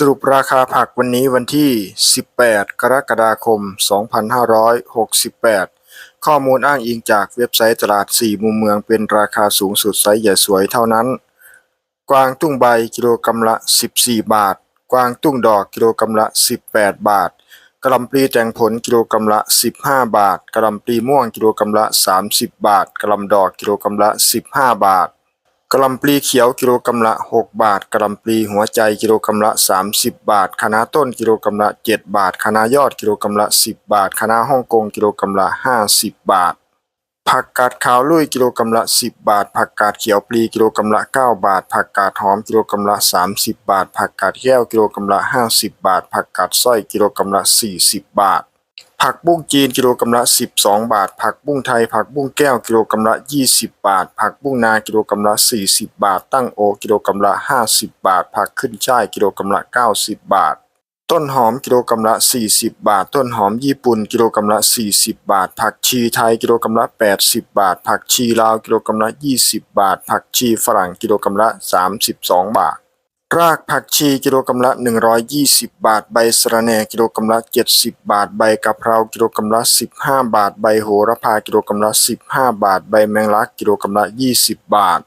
สรุปราคาผักวันนี้วันที่ 18 กรกฎาคม 2568 ข้อมูลอ้างอิงจากเว็บไซต์ตลาด 4 มุมเมืองเป็นราคาสูงสุดไซส์ใหญ่สวยเท่านั้น กวางตุ้งใบกิโลกรัมละ 14 บาท กวางตุ้งดอกกิโลกรัมละ 18 บาท กระลำปลีแตงผลกิโลกรัมละ 15 บาท กระลำปลีม่วงกิโลกรัมละ 30 บาท กระลำดอกกิโลกรัมละ 15 บาท กะหล่ำปลีเขียวกิโลกรัมละ 6 บาทกะหล่ำปลีหัวใจกิโลกรัมละ 30 บาทคะน้าต้นกิโลกรัมละ 7 บาทคะน้ายอดกิโลกรัมละ 10 บาทคะน้าฮ่องกงกิโลกรัมละ 50 บาท ผักกาดขาวลุยกิโลกรัมละ 10 บาท ผักกาดเขียวปลีกิโลกรัมละ 9 บาท ผักกาดหอมกิโลกรัมละ 30 บาท ผักกาดแก้วกิโลกรัมละ 50 บาท ผักกาดสร้อยกิโลกรัมละ 40 บาท ผักบุ้งจีนกิโลกรัมละ 12 บาท ผักบุ้งไทย ผักบุ้งแก้วกิโลกรัมละ 20 บาท ผักบุ้งนากิโลกรัมละ 40 บาท ตั้งโอกิโลกรัมละ 50 บาท ผักขึ้นช่ายกิโลกรัมละ 90 บาท ต้นหอมกิโลกรัมละ 40 บาท ต้นหอมญี่ปุ่นกิโลกรัมละ 40 บาท ผักชีไทยกิโลกรัมละ 80 บาท ผักชีลาวกิโลกรัมละ 20 บาท ผักชีฝรั่งกิโลกรัมละ 32 บาท รากผักชีกิโลกรัมละ 120 บาท ใบสะระแหน่กิโลกรัมละ 70 บาท ใบกะเพรากิโลกรัมละ 15 บาท ใบโหระพากิโลกรัมละ 15 บาท ใบแมงลักกิโลกรัมละ 20 บาท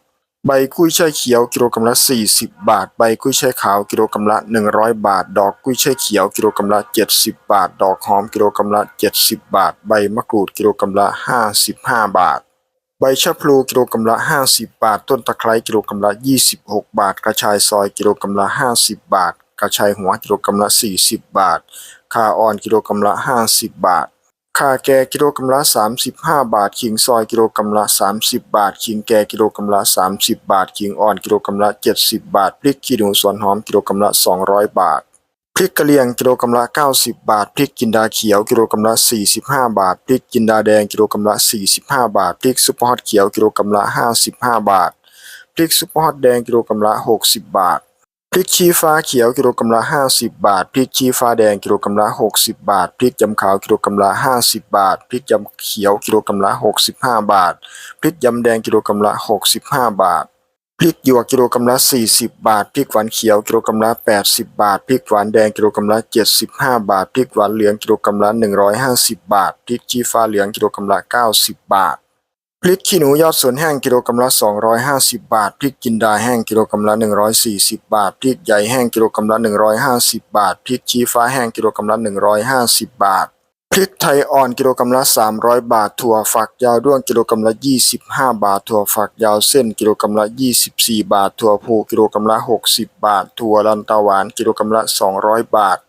ใบกุ้ยช่ายเขียวกิโลกรัมละ 40 บาท ใบกุ้ยช่ายขาวกิโลกรัมละ 100 บาท ดอกกุ้ยช่ายเขียวกิโลกรัมละ 70 บาท ดอกหอมกิโลกรัมละ 70 บาท ใบมะกรูดกิโลกรัมละ 55 บาท ใบชะพลูกิโลกรัมละ 50 บาท ต้นตะไคร้กิโลกรัมละ 26 บาท กระชายซอยกิโลกรัมละ 50 บาท กระชายหัวกิโลกรัมละ 40 บาทข่าอ่อนกิโลกรัมละ 50 บาทข่าแก่กิโลกรัมละ 35 บาท ขิงซอยกิโลกรัมละ 30 บาท ขิงแก่กิโลกรัมละ 30 บาท ขิงอ่อนกิโลกรัมละ 70 บาท พริกขี้หนูสวนหอมกิโลกรัมละ 200 บาท ริกกะเหรี่ยงกิโลกรัมละ 90 บาท พริกจินดาเขียวกิโลกรัมละ 45 บาท พริกจินดาแดงกิโลกรัมละ 45 บาท พริกซุปเปอร์ฮอตเขียวกิโลกรัมละ 55 บาท พริกซุปเปอร์ฮอตแดงกิโลกรัมละ 60 บาท พริกชี้ฟ้าเขียวกิโลกรัมละ 50 บาท พริกชี้ฟ้าแดงกิโลกรัมละ 60 บาท พริกยำขาวกิโลกรัมละ 50 บาท พริกยำเขียวกิโลกรัมละ 65 บาท พริกยำแดงกิโลกรัมละ 65 บาท พริกหยวกกิโลกรัมละ 40 บาท พริกหวานเขียวกิโลกรัมละ 80 บาท พริกหวานแดงกิโลกรัมละ 75 บาท พริกหวานเหลืองกิโลกรัมละ 150 บาท พริกชี้ฟ้าเหลืองกิโลกรัมละ 90 บาท พริกขี้หนูยอดสวนแห้งกิโลกรัมละ 250 บาท พริกจินดาแห้งกิโลกรัมละ 140 บาท พริกใหญ่แห้งกิโลกรัมละ 150 บาท พริกชี้ฟ้าแห้งกิโลกรัมละ 150 บาท พริกไทยอ่อนกิโลกรัมละ 300 บาท ถั่วฝักยาวด้วงกิโลกรัมละ 25 บาท ถั่วฝักยาวเส้นกิโลกรัมละ 24 บาท ถั่วพูกิโลกรัมละ 60 บาท ถั่วลันตาหวานกิโลกรัมละ 200 บาท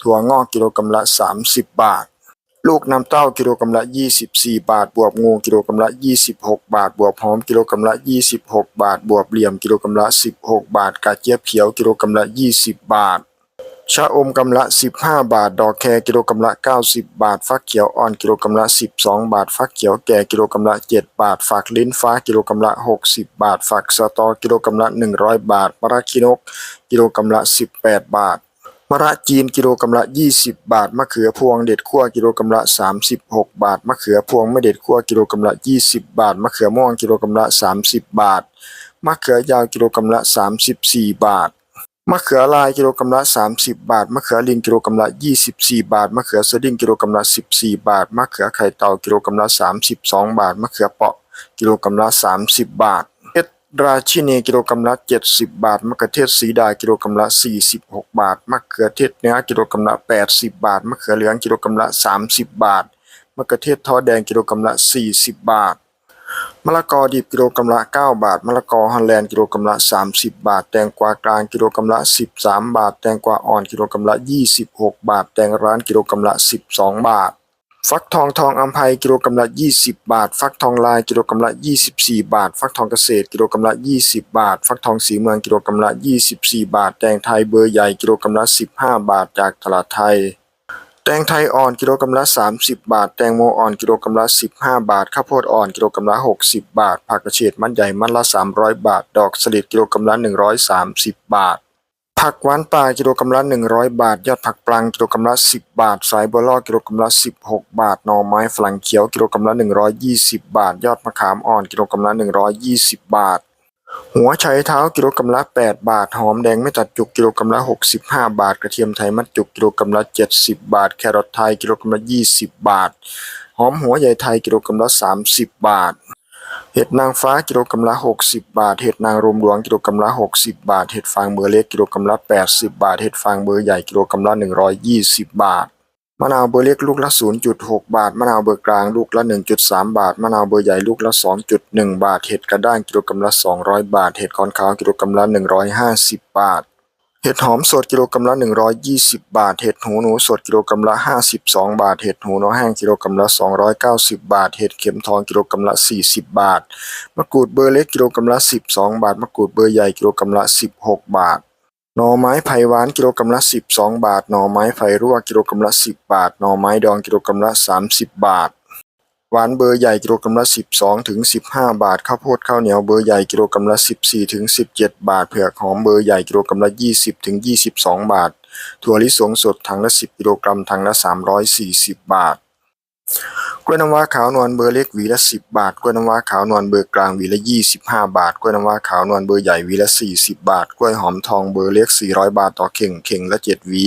ถั่วงอกกิโลกรัมละ 30 บาท ลูกน้ำเต้ากิโลกรัมละ 24 บาท บวบงูกิโลกรัมละ 26 บาท บวบหอมกิโลกรัมละ 26 บาท บวบเหลี่ยมกิโลกรัมละ 16 บาทกระเจี๊ยบเขียวกิโลกรัมละ 20 บาท ชะอมกำละ 15 บาท ดอกแคกิโลกรัมละ 90 บาท ฟักเขียวอ่อนกิโลกรัมละ 12 บาท ฟักเขียวแก่กิโลกรัมละ 7 บาท ฝักลิ้นฟ้ากิโลกรัมละ 60 บาท ฝักสตอกิโลกรัมละ 100 บาทมะระคินกกิโลกรัมละ 18 บาทมะระจีนกิโลกรัมละ 20 บาท มะเขือพวงเด็ดขั้วกิโลกรัมละ 36 บาท มะเขือพวงไม่เด็ดขั้วกิโลกรัมละ 20 บาท มะเขือม่วงกิโลกรัมละ 30 บาท มะเขือยาวกิโลกรัมละ 34 บาท มะเขือลายกิโลกรัมละ 30 บาท มะเขือลิงกิโลกรัมละ 24 บาท มะเขือสดิ้งกิโลกรัมละ 14 บาท มะเขือไข่เต่ากิโลกรัมละ 32 บาท มะเขือเปาะกิโลกรัมละ 30 บาทเห็ดราชินีกิโลกรัมละ 70 บาท มะเขือเทศสีดากิโลกรัมละ 46 บาท มะเขือเทศเนื้อกิโลกรัมละ 80 บาท มะเขือเหลืองกิโลกรัมละ 30 บาท มะเขือเทศทอดแดงกิโลกรัมละ 40 บาท มะละกอดิบกิโลกรัมละ 9 บาท มะละกอฮอลแลนด์กิโลกรัมละ 30 บาท แตงกวากลางกิโลกรัมละ 13 บาท แตงกวาอ่อนกิโลกรัมละ 26 บาท แตงร้านกิโลกรัมละ 12 บาท ฟักทองทองอัมภัยกิโลกรัมละ 20 บาท ฟักทองลายกิโลกรัมละ 24 บาท ฟักทองเกษตรกิโลกรัมละ 20 บาท ฟักทองสีเมืองกิโลกรัมละ 24 บาท แตงไทยเบอร์ใหญ่กิโลกรัมละ 15 บาท จากตลาดไทย แตงไทยอ่อนกิโลกรัมละ 30 บาท แตงโมอ่อนกิโลกรัมละ 15 บาท ข้าวโพดอ่อนกิโลกรัมละ 60 บาท ผักกระเฉดมัดใหญ่มัดละ 300 บาท ดอกสลิดกิโลกรัมละ 130 บาท ผักหวานป่ากิโลกรัมละ 100 บาท ยอดผักปลังกิโลกรัมละ 10 บาท สายบัวลอกกิโลกรัมละ 16 บาท หน่อไม้ฝรั่งเขียวกิโลกรัมละ 120 บาท ยอดมะขามอ่อนกิโลกรัมละ 120 บาท หัวไชเท้ากิโลกรัมละ 8 บาท หอมแดงไม่ตัดจุกกิโลกรัมละ 65 บาท กระเทียมไทยมัดจุกกิโลกรัมละ 70 บาท แครอทไทยกิโลกรัมละ 20 บาท หอมหัวใหญ่ไทยกิโลกรัมละ 30 บาท เห็ดนางฟ้ากิโลกรัมละ 60 บาท เห็ดนางรมหลวงกิโลกรัมละ 60 บาท เห็ดฟางเบอร์เล็กกิโลกรัมละ 80 บาท เห็ดฟางเบอร์ใหญ่กิโลกรัมละ 120 บาท มะนาวเบอร์เล็กลูกละ 0.6 บาท มะนาวเบอร์กลางลูกละ 1.3 บาท มะนาวเบอร์ใหญ่ลูกละ 2.1 บาท เห็ดกระด้างกิโลกรัมละ 200 บาท เห็ดคอนขาวกิโลกรัมละ 150 บาท เห็ดหอมสดกิโลกรัมละ 120 บาท เห็ดหูหนูสดกิโลกรัมละ 52 บาท เห็ดหูหนูแห้งกิโลกรัมละ 290 บาท เห็ดเข็มทองกิโลกรัมละ 40 บาท มะกรูดเบอร์เล็กกิโลกรัมละ 12 บาท มะกรูดเบอร์ใหญ่กิโลกรัมละ 16 บาท หน่อไม้ไผ่หวานกิโลกรัมละ 12 บาท หน่อไม้ไผ่รั่วกิโลกรัมละ 10 บาท หน่อไม้ดองกิโลกรัมละ 30 บาท หวานเบอร์ใหญ่กิโลกรัมละ 12ถึง15 บาท ข้าวโพดข้าวเหนียวเบอร์ใหญ่กิโลกรัมละ 14ถึง17 บาท เผือกหอมเบอร์ใหญ่กิโลกรัมละ 20ถึง22 บาท ถั่วลิสงสดถังละ 10 กิโลกรัมถังละ 340 บาท กล้วยน้ำว้าขาวนวลเบอร์เล็กหวีละ10บาท กล้วยน้ำว้าขาวนวลเบอร์กลางหวีละ25บาท กล้วยน้ำว้าขาวนวลเบอร์ใหญ่หวีละ40บาท กล้วยหอมทองเบอร์เล็ก400บาทต่อเข่งเข่งละ7หวี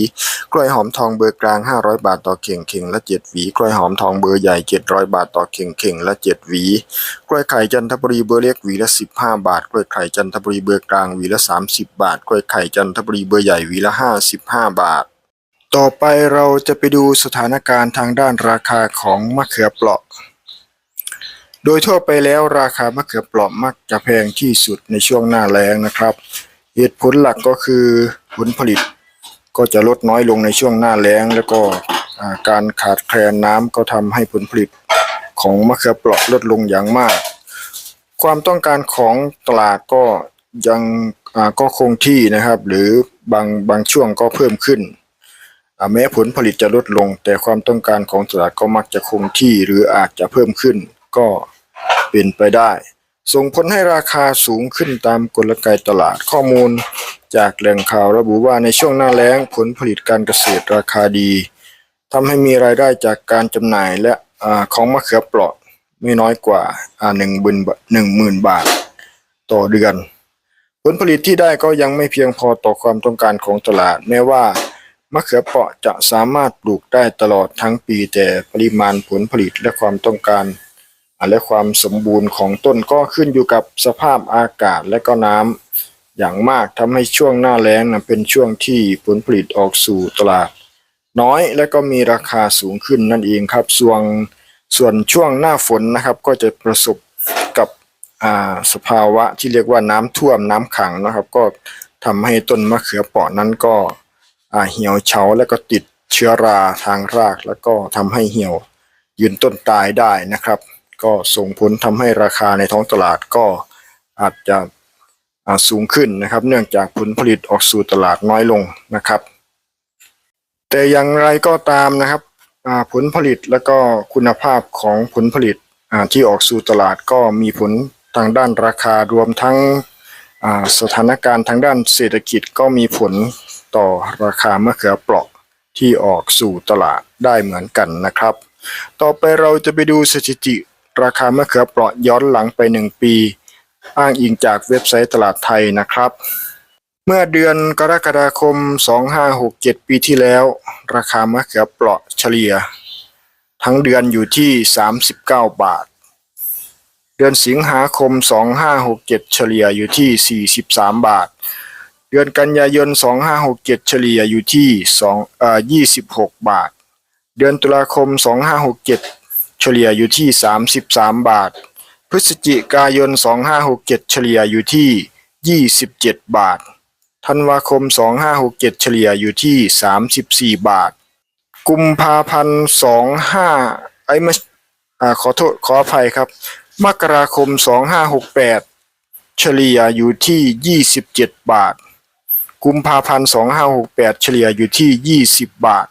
กล้วยหอมทองเบอร์กลาง500บาทต่อเข่งเข่งละ7หวี กล้วยหอมทองเบอร์ใหญ่700บาทต่อเข่งเข่งละ7หวี กล้วยไข่จันทบุรีเบอร์เล็กหวีละ15บาท กล้วยไข่จันทบุรีเบอร์กลางหวีละ30บาท กล้วยไข่จันทบุรีเบอร์ใหญ่หวีละ55บาท ต่อไปเราจะไปดูสถานการณ์ทางด้านราคาของมะเขือเปราะ โดยทั่วไปแล้วราคามะเขือเปราะมักจะแพงที่สุดในช่วงหน้าแล้งนะครับ เหตุผลหลักก็คือผลผลิตก็จะลดน้อยลงในช่วงหน้าแล้ง แล้วก็การขาดแคลนน้ำก็ทำให้ผลผลิตของมะเขือเปราะลดลงอย่างมาก ความต้องการของตลาดก็ยังก็คงที่นะครับ หรือบางบางช่วงก็เพิ่มขึ้น แม้ผลผลิตจะลดลง แต่ความต้องการของตลาดก็มักจะคงที่หรืออาจจะเพิ่มขึ้น ก็เป็นไปได้ ส่งผลให้ราคาสูงขึ้นตามกลไกตลาดข้อมูล จากแหล่งข่าวระบุว่าในช่วงหน้าแล้งผลผลิตการเกษตรราคาดีทำให้มีรายได้จากการจำหน่ายและอของมะเขือเปราะไม่น้อยกว่าหนึ่งบินหนึ่งหมื่นบาท ต่อเดือน ผลผลิตที่ได้ก็ยังไม่เพียงพอต่อความต้องการของตลาดแม้ว่า มะเขือเปราะจะสามารถปลูกได้ตลอดทั้งปี แต่ปริมาณผลผลิตและความต้องการ และความสมบูรณ์ของต้นก็ขึ้นอยู่กับสภาพอากาศและก็น้ำอย่างมากทำให้ช่วงหน้าแล้งนะเป็นช่วงที่ผลผลิตออกสู่ตลาด น้อยและก็มีราคาสูงขึ้นนั่นเองครับ ส่วนส่วนช่วงหน้าฝนนะครับ ก็จะประสบกับอ่าสภาวะที่เรียกว่าน้ำท่วมน้ำขังนะครับ ก็ทำให้ต้นมะเขือเปราะนั้นก็ เหี่ยวเฉาแล้วก็ติดเชื้อราทางราก แล้วก็ทำให้เหี่ยวยืนต้นตายได้นะครับ ก็ส่งผลทำให้ราคาในท้องตลาดก็อาจจะอ่าสูงขึ้นนะครับ เนื่องจากผลผลิตออกสู่ตลาดน้อยลงนะครับ แต่อย่างไรก็ตามนะครับอ่าผลผลิตแล้วก็คุณภาพของผลผลิตอ่าที่ออกสู่ตลาดก็มีผลทางด้านราคารวมทั้งอ่าสถานการณ์ทางด้านเศรษฐกิจก็มีผล ต่อราคามะเขือเปราะที่ออกสู่ตลาดได้เหมือนกันนะครับ ต่อไปเราจะไปดูสถิติ ราคามะเขือเปราะย้อนหลังไป 1 ปี อ้างอิงจากเว็บไซต์ตลาดไทยนะครับ เมื่อเดือนกรกฎาคม 2567 ปีที่แล้ว ราคามะเขือเปราะเฉลี่ย ทั้งเดือนอยู่ที่ 39 บาท เดือนสิงหาคม 2567 เฉลี่ยอยู่ที่ 43 บาท เดือนกันยายน 2567 เฉลี่ยอยู่ที่2เอ่อ26 บาท เดือนตุลาคม 2567 เฉลี่ยอยู่ที่ 33 บาท พฤศจิกายน 2567 เฉลี่ยอยู่ที่ 27 บาท ธันวาคม 2567 เฉลี่ยอยู่ที่ 34 บาท กุมภาพันธ์ 25ไอ้ไม่อ่าขอโทษขออภัยครับ มกราคม 2568 เฉลี่ยอยู่ที่ 27 บาท กุมภาพันธ์2568 เฉลี่ยอยู่ที่ 20 บาท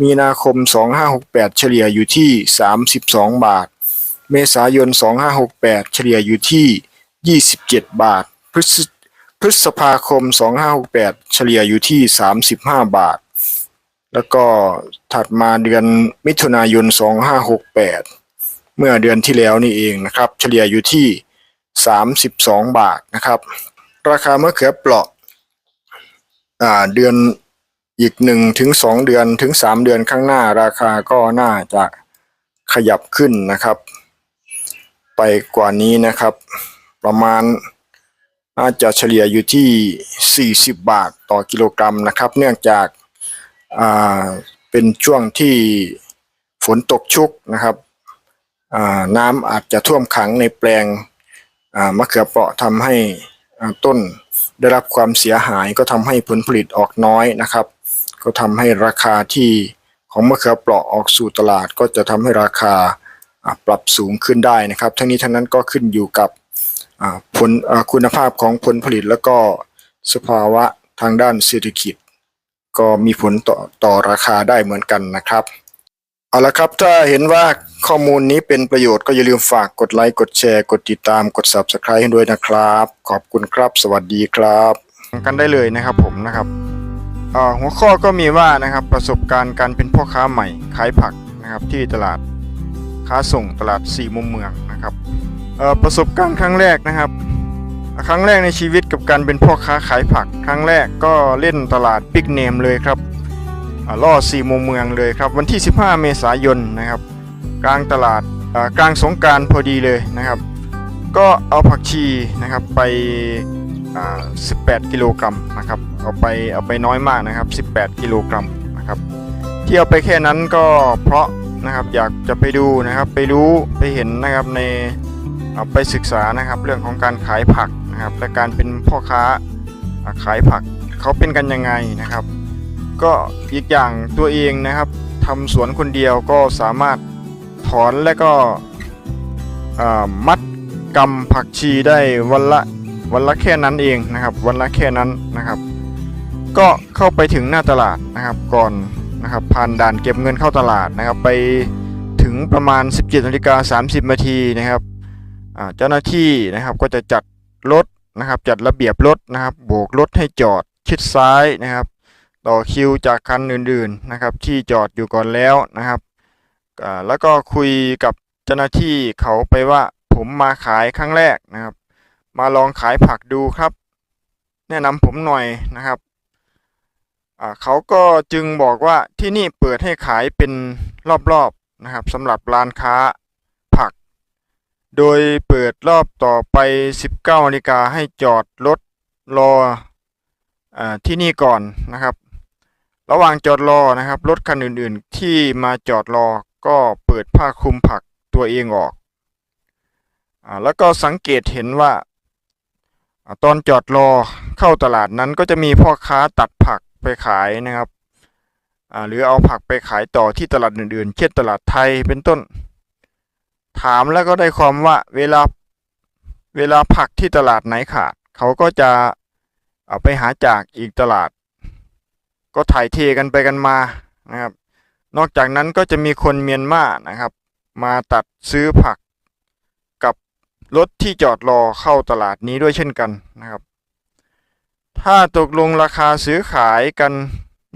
มีนาคม 2568 เฉลี่ยอยู่ที่ 32 บาท เมษายน 2568 เฉลี่ยอยู่ที่ 27 บาท พฤษพฤษภาคม 2568 เฉลี่ยอยู่ที่ 35 บาท แล้วก็ถัดมาเดือนมิถุนายน 2568 เมื่อเดือนที่แล้วนี่เองนะครับ เฉลี่ยอยู่ที่ 32 บาทนะครับ ราคามะเขือเปราะ อ่าเดือนอีกหนึ่งถึงสองเดือนถึงสามเดือนข้างหน้าราคาก็น่าจะขยับขึ้นนะครับ ไปกว่านี้นะครับ ประมาณน่าจะเฉลี่ยอยู่ที่ 40 บาทต่อกิโลกรัมนะครับ เนื่องจากอ่าเป็นช่วงที่ฝนตกชุกนะครับอ่าน้ำอาจจะท่วมขังในแปลงอ่ามะเขือเปราะทำให้ ต้นได้รับความเสียหายก็ทำให้ผลผลิตออกน้อยนะครับ ก็ทำให้ราคาที่ของมะเขือเปราะออกสู่ตลาด ก็จะทำให้ราคาปรับสูงขึ้นได้นะครับ ทั้งนี้ทั้งนั้นก็ขึ้นอยู่กับผลคุณภาพของผลผลิตแล้วก็สภาวะทางด้านเศรษฐกิจ ก็มีผลต่อต่อราคาได้เหมือนกันนะครับ เอาละครับถ้าเห็นว่าข้อมูลนี้เป็นประโยชน์ก็อย่าลืมฝากกดไลค์กดแชร์กดติดตามกด Subscribe ให้ด้วยนะครับ ขอบคุณครับ สวัสดีครับกันได้เลยนะครับผมนะครับหัวข้อก็มีว่านะครับประสบการณ์การเป็นพ่อค้าใหม่ขายผักนะครับที่ตลาดค้าส่งตลาดสี่มุมเมืองนะครับประสบการณ์ครั้งแรกนะครับ ครั้งแรกในชีวิตกับการเป็นพ่อค้าขายผัก ครั้งแรกก็เล่นตลาดปิกเนมเลยครับ ล่อสี่มุมเมืองเลยครับวันที่ 15 เมษายนนะครับ กลางตลาดกลางสงการพอดีเลยนะครับ ก็เอาผักชีนะครับไป 18 กิโลกรัมนะครับเอาไปเอาไปน้อยมากนะครับ 18 กิโลกรัมนะครับที่เอาไปแค่นั้นก็เพราะนะครับอยากจะไปดูนะครับไปรู้ไปเห็นนะครับในเอาไปศึกษานะครับเรื่องของการขายผักนะครับและการเป็นพ่อค้าขายผักเขาเป็นกันยังไงนะครับ ก็อีกอย่างตัวเองนะครับทำสวนคนเดียวก็สามารถถอนและก็มัดกำผักชีได้วันละวันละแค่นั้นเองนะครับ วันละแค่นั้นนะครับ ก็เข้าไปถึงหน้าตลาดนะครับก่อนนะครับผ่านด่านเก็บเงินเข้าตลาดนะครับ ไปถึงประมาณ 17นาฬิกา30นาทีนะครับเจ้าหน้าที่นะครับก็จะจัดรถนะครับจัดระเบียบรถนะครับโบกรถให้จอดชิดซ้ายนะครับ ต่อคิวจากคันอื่นๆนะครับ ที่จอดอยู่ก่อนแล้วนะครับแล้วก็คุยกับเจ้าหน้าที่เขาไปว่าผมมาขายครั้งแรกนะครับ มาลองขายผักดูครับ แนะนำผมหน่อยนะครับเขาก็จึงบอกว่าที่นี่เปิดให้ขายเป็นรอบๆนะครับสำหรับร้านค้าผัก โดยเปิดรอบต่อไป 19นาฬิกาให้จอดรถรออที่นี่ก่อนนะครับ ระหว่างจอดรอนะครับ รถคันอื่นๆ ที่มาจอดรอก็เปิดผ้าคลุมผักตัวเองออกอแล้วก็สังเกตเห็นว่าอตอนจอดรอเข้าตลาดนั้นก็จะมีพ่อค้าตัดผักไปขายนะครับหรือเอาผักไปขายต่อที่ตลาดอื่นๆ เช่นตลาดไทยเป็นต้น ถามแล้วก็ได้ความว่าเวลาเวลาผักที่ตลาดไหนขาด เขาก็จะเอาไปหาจากอีกตลาด ก็ถ่ายเทกันไปกันมานะครับ นอกจากนั้นก็จะมีคนเมียนมานะครับ มาตัดซื้อผักกับรถที่จอดรอเข้าตลาดนี้ด้วยเช่นกันนะครับ ถ้าตกลงราคาซื้อขายกัน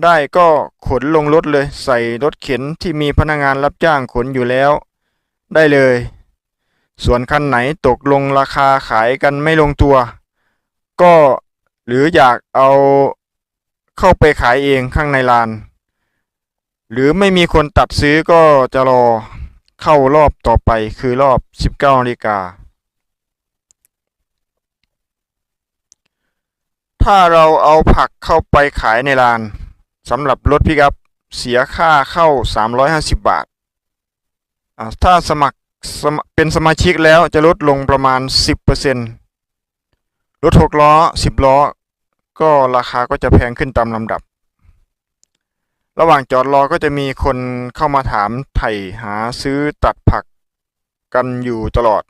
ได้ก็ขนลงรถเลย ใส่รถเข็นที่มีพนักงานรับจ้างขนอยู่แล้ว ได้เลย ส่วนคันไหนตกลงราคาขายกันไม่ลงตัว ก็หรืออยากเอา เข้าไปขายเองข้างในลาน หรือไม่มีคนตัดซื้อก็จะรอเข้ารอบต่อไปคือรอบ 19นาฬิกา ถ้าเราเอาผักเข้าไปขายในลานสำหรับรถพิกัพเสียค่าเข้า 350 บาทอ่าถ้าสมัครเป็นสมาชิกแล้วจะลดลงประมาณ 10%รถ6ล้อ 10 ล้อ ก็ราคาก็จะแพงขึ้นตามลำดับ ระหว่างจอดรอก็จะมีคนเข้ามาถามไถ่หาซื้อตัดผักกันอยู่ตลอด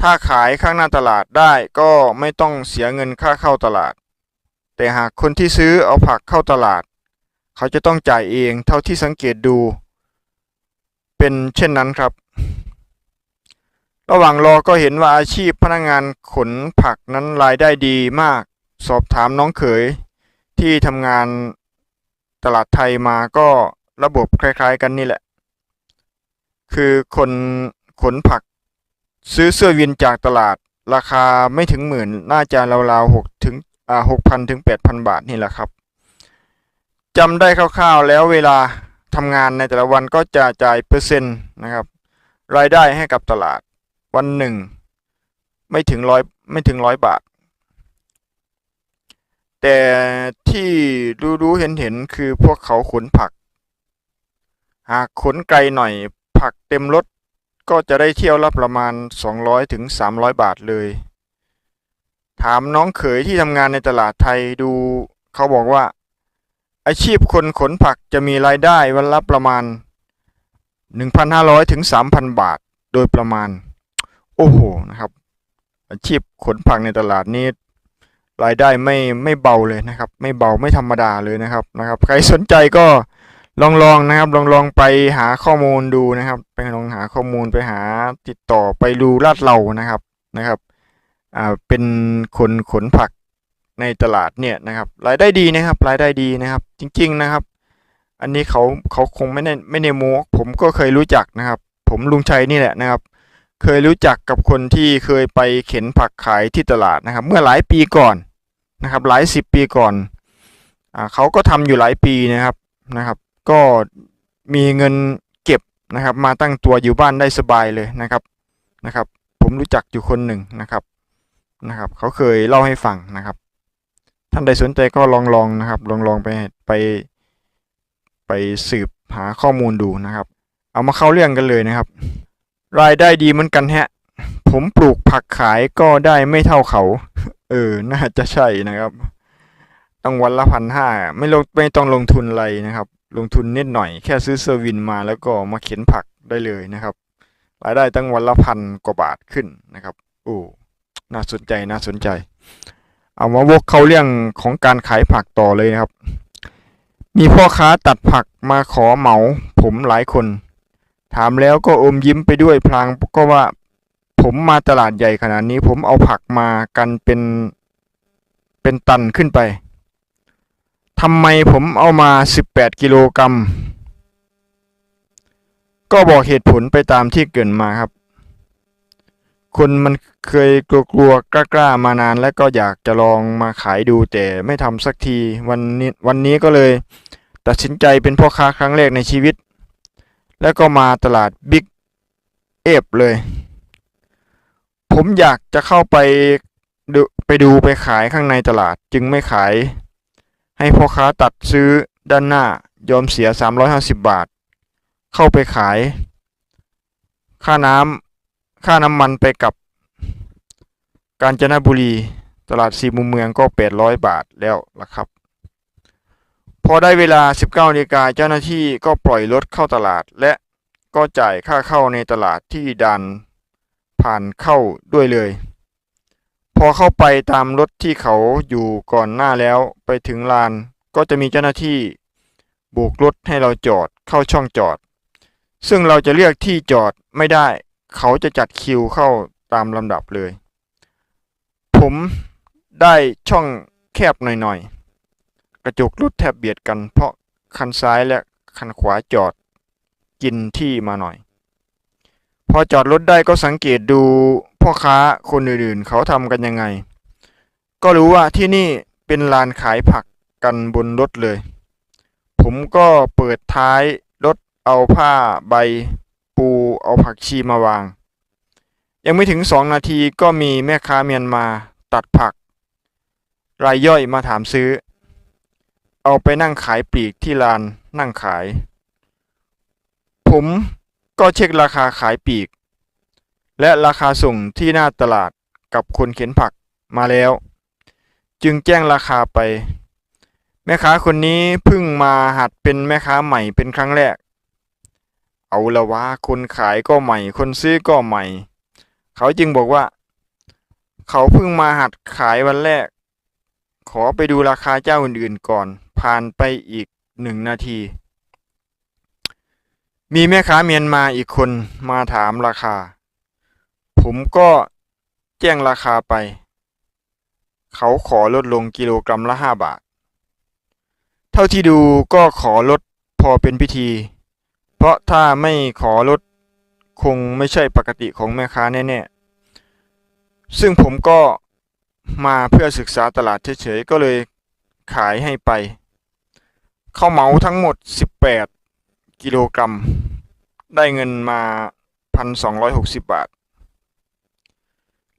ถ้าขายข้างหน้าตลาดได้ก็ไม่ต้องเสียเงินค่าเข้าตลาด แต่หากคนที่ซื้อเอาผักเข้าตลาด เขาจะต้องจ่ายเองเท่าที่สังเกตดู เป็นเช่นนั้นครับ ระหว่างรอก็เห็นว่าอาชีพพนักงานขนผักนั้นรายได้ดีมาก สอบถามน้องเขยที่ทำงานตลาดไทยมาก็ระบบคล้ายๆกันนี่แหละ คือคนขนผัก ซื้อเสื้อวินจากตลาด ราคาไม่ถึงหมื่น น่าจะราวๆหกถึงอ่าหกพันถึงแปดพันบาทนี่แหละครับจำได้คร่าวๆแล้วเวลาทำงานในแต่ละวันก็จะจ่ายเปอร์เซ็นต์นะครับ รายได้ให้กับตลาดวันหนึ่ง ไม่ถึงร้อยไม่ถึงร้อยบาท แต่ที่รู้รู้เห็นเห็นๆคือพวกเขาขนผัก หากขนไกลหน่อยผักเต็มรถก็จะได้เที่ยวละประมาณ 200ถึง300 บาทเลย ถามน้องเขยที่ทำงานในตลาดไทยดู เขาบอกว่า อาชีพคนขนผักจะมีรายได้วันละประมาณ 1,500ถึง3,000 บาทโดยประมาณ โอ้โหนะครับ อาชีพขนผักในตลาดนี้ รายได้ไม่ไม่เบาเลยนะครับ ไม่เบาไม่ธรรมดาเลยนะครับนะครับ ใครสนใจก็ลองลองนะครับ ลองลองไปหาข้อมูลดูนะครับ ไปลองหาข้อมูลไปหาติดต่อไปดูลาดเรานะครับนะครับอ่าเป็นคนขนผักในตลาดเนี่ยนะครับ รายได้ดีนะครับ รายได้ดีนะครับ จริง ๆนะครับ อันนี้เขาเขาคงไม่ได้ไม่ได้โม้ผมก็เคยรู้จักนะครับ ผมลุงชัยนี่แหละนะครับ เคยรู้จักกับคนที่เคยไปเข็นผักขายที่ตลาดนะครับ เมื่อหลายปีก่อนนะครับ หลายสิบปีก่อนอเขาก็ทำอยู่หลายปีนะครับนะครับ ก็มีเงินเก็บนะครับ มาตั้งตัวอยู่บ้านได้สบายเลยนะครับนะครับ ผมรู้จักอยู่คนหนึ่งนะครับนะครับ เขาเคยเล่าให้ฟังนะครับ ท่านใดสนใจก็ลองลองนะครับ ลองลองไปไปไปสืบหาข้อมูลดูนะครับ เอามาเข้าเรื่องกันเลยนะครับ รายได้ดีเหมือนกันแฮะ ผมปลูกผักขายก็ได้ไม่เท่าเขา เออ น่าจะใช่นะครับ ต้องวันละพันห้าไม่ลงไม่ต้องลงทุนอะไรนะครับ ลงทุนนิดหน่อยแค่ซื้อเซอร์วินมาแล้วก็มาเข็นผักได้เลยนะครับ รายได้ตั้งวันละพันกว่าบาทขึ้นนะครับโอ้น่าสนใจน่าสนใจ เอามาวกเข้าเรื่องของการขายผักต่อเลยนะครับ มีพ่อค้าตัดผักมาขอเหมา ผมหลายคน ถามแล้วก็อมยิ้มไปด้วยพลางก็ว่าผมมาตลาดใหญ่ขนาดนี้ ผมเอาผักมากันเป็นเป็นตันขึ้นไปทำไมผมเอามา 18 กิโลกรัม ก็บอกเหตุผลไปตามที่เกินมาครับ คนมันเคยกลัวๆกล้าๆมานานแล้วก็อยากจะลองมาขายดูแต่ไม่ทำสักทีวันนี้วันนี้ก็เลย ตัดสินใจเป็นพ่อค้าครั้งแรกในชีวิต แล้วก็มาตลาดบิ๊กเอฟเลย ผมอยากจะเข้าไปดูไปดูไปขายข้างในตลาดจึงไม่ขาย ให้พ่อค้าตัดซื้อด้านหน้ายอมเสีย 350 บาท เข้าไปขาย ค่าน้ำค่าน้ำมันไปกับ กาญจนบุรี ตลาดสี่มุมเมืองก็ 800 บาทแล้วล่ะครับ พอได้เวลา 19นาฬิกาเจ้าหน้าที่ก็ปล่อยรถเข้าตลาด และก็จ่ายค่าเข้าในตลาดที่ด่านผ่านเข้าด้วยเลย พอเข้าไปตามรถที่เขาอยู่ก่อนหน้าแล้วไปถึงลานก็จะมีเจ้าหน้าที่โบกรถให้เราจอดเข้าช่องจอด ซึ่งเราจะเลือกที่จอดไม่ได้ เขาจะจัดคิวเข้าตามลำดับเลย ผมได้ช่องแคบหน่อยๆ กระจกรถแทบเบียดกัน เพราะคันซ้ายและคันขวาจอดกินที่มาหน่อย พอจอดรถได้ก็สังเกตดูพ่อค้าคนอื่นๆ เขาทำกันยังไง ก็รู้ว่าที่นี่เป็นลานขายผักกันบนรถเลย ผมก็เปิดท้ายรถเอาผ้าใบปูเอาผักชีมาวาง ยังไม่ถึงสองนาทีก็มีแม่ค้าเมียนมาตัดผัก รายย่อยมาถามซื้อ เอาไปนั่งขายปลีกที่ลานนั่งขาย ผมก็เช็คราคาขายปลีก และราคาส่งที่หน้าตลาดกับคนเข็นผักมาแล้ว จึงแจ้งราคาไป แม่ค้าคนนี้เพิ่งมาหัดเป็นแม่ค้าใหม่เป็นครั้งแรก เอาละวะคนขายก็ใหม่ คนซื้อก็ใหม่ เขาจึงบอกว่า เขาเพิ่งมาหัดขายวันแรก ขอไปดูราคาเจ้าอื่นๆก่อน ผ่านไปอีกหนึ่งนาที มีแม่ค้าเมียนมาอีกคนมาถามราคา ผมก็แจ้งราคาไป เขาขอลดลงกิโลกรัมละห้าบาท เท่าที่ดูก็ขอลดพอเป็นพิธี เพราะถ้าไม่ขอลดคงไม่ใช่ปกติของแม่ค้าแน่ๆ ซึ่งผมก็มาเพื่อศึกษาตลาดเฉยๆ ก็เลยขายให้ไป เข้าวเมาทั้งหมด 18 กิโลกรัม ได้เงินมา 1,260 บาท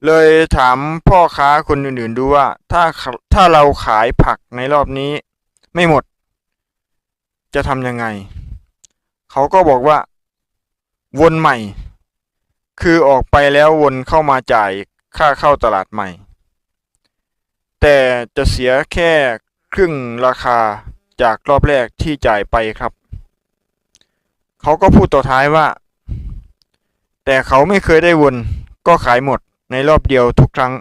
เลยถามพ่อค้าคนอื่นๆดูว่า ถ้าถ้าเราขายผักในรอบนี้ ไม่หมด จะทำยังไง เขาก็บอกว่า วนใหม่ คือออกไปแล้ววนเข้ามาจ่ายค่าเข้าตลาดใหม่ แต่จะเสียแค่ครึ่งราคา จากรอบแรกที่จ่ายไปครับ เขาก็พูดต่อท้ายว่า แต่เขาไม่เคยได้วนก็ขายหมดในรอบเดียวทุกครั้ง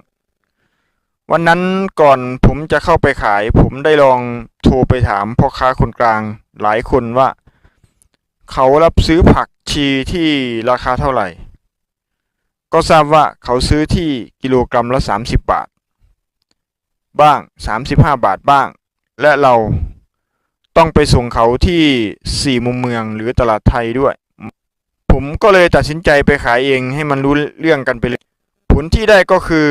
วันนั้นก่อนผมจะเข้าไปขาย ผมได้ลองโทรไปถามพ่อค้าคนกลางหลายคนว่า เขารับซื้อผักชีที่ราคาเท่าไหร่ ก็ทราบว่าเขาซื้อที่กิโลกรัมละ 30 บาท บ้าง 35 บาทบ้าง และเรา ต้องไปส่งเขาที่สี่มุมเมืองหรือตลาดไทยด้วย ผมก็เลยตัดสินใจไปขายเองให้มันรู้เรื่องกันไปเลย ผลที่ได้ก็คือ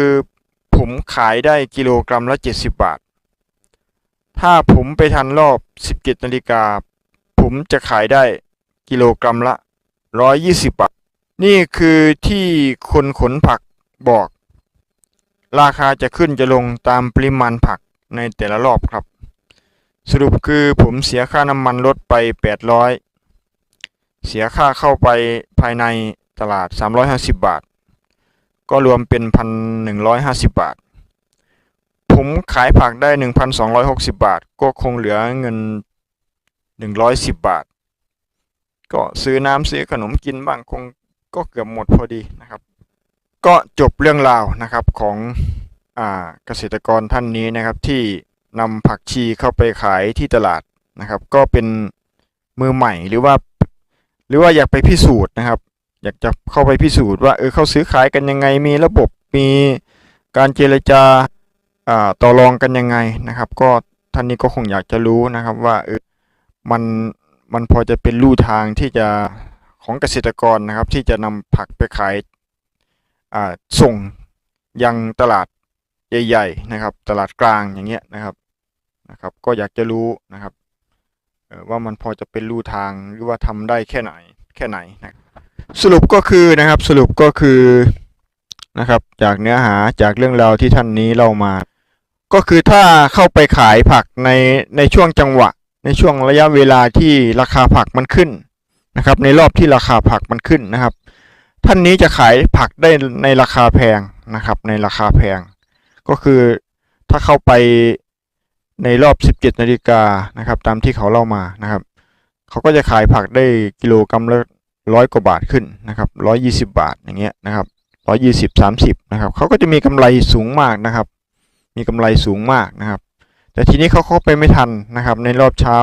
ผมขายได้กิโลกรัมละ 70 บาท ถ้าผมไปทันรอบ 17นาฬิกา ผมจะขายได้กิโลกรัมละ 120 บาท นี่คือที่คนขนผักบอก ราคาจะขึ้นจะลงตามปริมาณผักในแต่ละรอบครับ สรุปคือผมเสียค่าน้ำมันรถไป 800 เสียค่าเข้าไปภายในตลาด 350 บาท ก็รวมเป็น 1,150 บาท ผมขายผักได้ 1,260 บาท ก็คงเหลือเงิน 110 บาท ก็ซื้อน้ำซื้อขนมกินบ้างคงก็เกือบหมดพอดีนะครับ ก็จบเรื่องราวนะครับของอเกษตรกรท่านนี้นะครับที่ นำผักชีเข้าไปขายที่ตลาดนะครับ ก็เป็นมือใหม่หรือว่า หรือว่าอยากไปพิสูจน์นะครับ อยากจะเข้าไปพิสูจน์ว่าเออเขาซื้อขายกันยังไงมีระบบมีการเจรจาอ่าต่อรองกันยังไงนะครับ ก็ท่านนี้ก็คงอยากจะรู้นะครับว่าเออมันมันพอจะเป็นลู่ทางที่จะของเกษตรกรนะครับ ที่จะนำผักไปขายอ่าส่งยังตลาดใหญ่ ๆ นะครับ ตลาดกลางอย่างเงี้ยนะครับ นะครับ ก็อยากจะรู้นะครับว่ามันพอจะเป็นลู่ทางหรือว่าทำได้แค่ไหนแค่ไหนนะสรุปก็คือนะครับสรุปก็คือนะครับจากเนื้อหาจากเรื่องราวที่ท่านนี้เล่ามา ก็คือถ้าเข้าไปขายผักในในช่วงจังหวะ ในช่วงระยะเวลาที่ราคาผักมันขึ้นนะครับ ในรอบที่ราคาผักมันขึ้นนะครับ ท่านนี้จะขายผักได้ในราคาแพงนะครับ ในราคาแพง ก็คือถ้าเข้าไป ในรอบ 17 นาฬิกานะครับ ตามที่เขาเล่ามานะครับ เขาก็จะขายผักได้กิโลกรัมละร้อยกว่าบาทขึ้นนะครับร้อยยี่สิบาทอย่างเงี้ยนะครับร้อยยี่สิบสามสิบนะครับเขาก็จะมีกำไรสูงมากนะครับ มีกำไรสูงมากนะครับ แต่ทีนี้เขาเข้าไปไม่ทันนะครับ ในรอบเช้า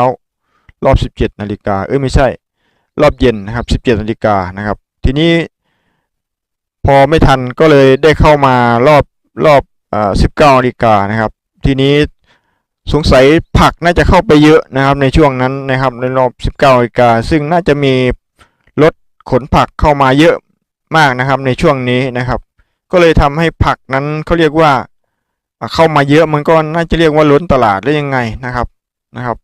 รอบ 17นาฬิกาเอ้ยไม่ใช่ รอบเย็นนะครับ 17นาฬิกานะครับ ทีนี้ พอไม่ทันก็เลยได้เข้ามารอบรอบอ่อ19นาฬิกานะครับ ทีนี้ สงสัยผักน่าจะเข้าไปเยอะนะครับในช่วงนั้นนะครับในรอบ 19นาฬิกาซึ่งน่าจะมีรถขนผักเข้ามาเยอะมากนะครับในช่วงนี้นะครับ ก็เลยทำให้ผักนั้นเขาเรียกว่าเข้ามาเยอะมันก็น่าจะเรียกว่าล้นตลาดได้ยังไงนะครับนะครับ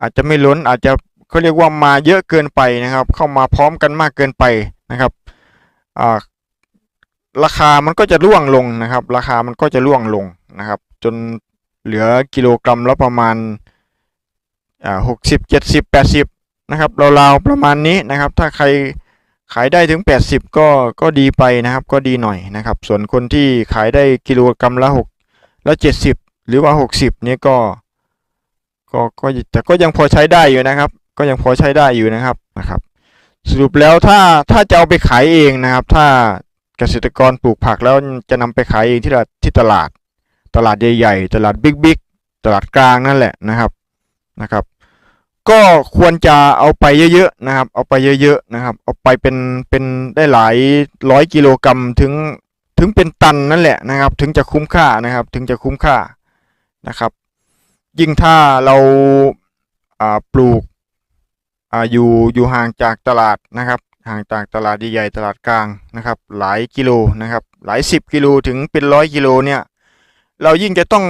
อาจจะไม่ล้นอาจจะเขาเรียกว่ามาเยอะเกินไปนะครับ เข้ามาพร้อมกันมากเกินไปนะครับราคามันก็จะร่วงลงนะครับ ราคามันก็จะร่วงลงนะครับ จน เหลือกิโลกรัมละประมาณหกสิบเจ็ดสิบแปดสิบนะครับราวๆประมาณนี้นะครับ ถ้าใครขายได้ถึง 80 ก็ก็ดีไปนะครับ ก็ดีหน่อยนะครับ ส่วนคนที่ขายได้กิโลกรัมละ6ล้ว70 หรือว่า 60นี่ก็ก็ก็แต่ก็ยังพอใช้ได้อยู่นะครับ ก็ยังพอใช้ได้อยู่นะครับนะครับ สรุปแล้วถ้าถ้าจะเอาไปขายเองนะครับ ถ้าเกษตรกรปลูกผักแล้วจะนำไปขายเองที่ที่ตลาด ตลาดใหญ่ๆ ตลาดบิ๊กๆ ตลาดกลางนั่นแหละนะครับนะครับ ก็ควรจะเอาไปเยอะๆนะครับ เอาไปเยอะๆนะครับ เอาไปเป็นเป็นได้หลายร้อยกิโลกรัมถึงถึงเป็นตันนั่นแหละนะครับ ถึงจะคุ้มค่านะครับ ถึงจะคุ้มค่านะครับ ยิ่งถ้าเราอ่าปลูกอ่าอยู่อยู่ห่างจากตลาดนะครับ ห่างจากตลาดใหญ่ๆตลาดกลางนะครับ หลายกิโลนะครับ หลายสิบกิโลถึงเป็นร้อยกิโลเนี่ย เรายิ่งจะต้อง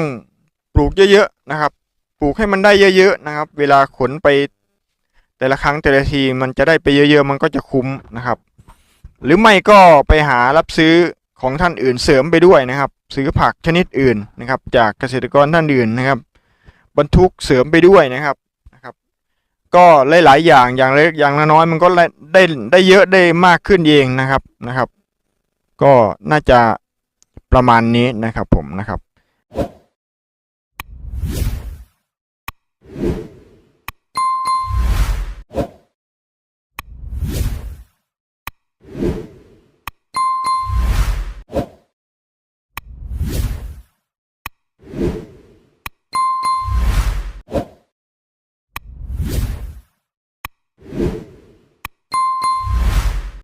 ปลูกเยอะๆนะครับ ปลูกให้มันได้เยอะๆนะครับ เวลาขนไปแต่ละครั้งแต่ละทีมันจะได้ไปเยอะๆ มันก็จะคุ้มนะครับ หรือไม่ก็ไปหารับซื้อของท่านอื่นเสริมไปด้วยนะครับ ซื้อผักชนิดอื่นนะครับ จากเกษตรกรท่านอื่นนะครับ บรรทุกเสริมไปด้วยนะครับนะครับ ก็หลายๆอย่างอย่างเล็กอย่างละน้อยมันก็ได้ได้ได้เยอะได้มากขึ้นเองนะครับนะครับ ก็น่าจะประมาณนี้นะครับผมนะครับ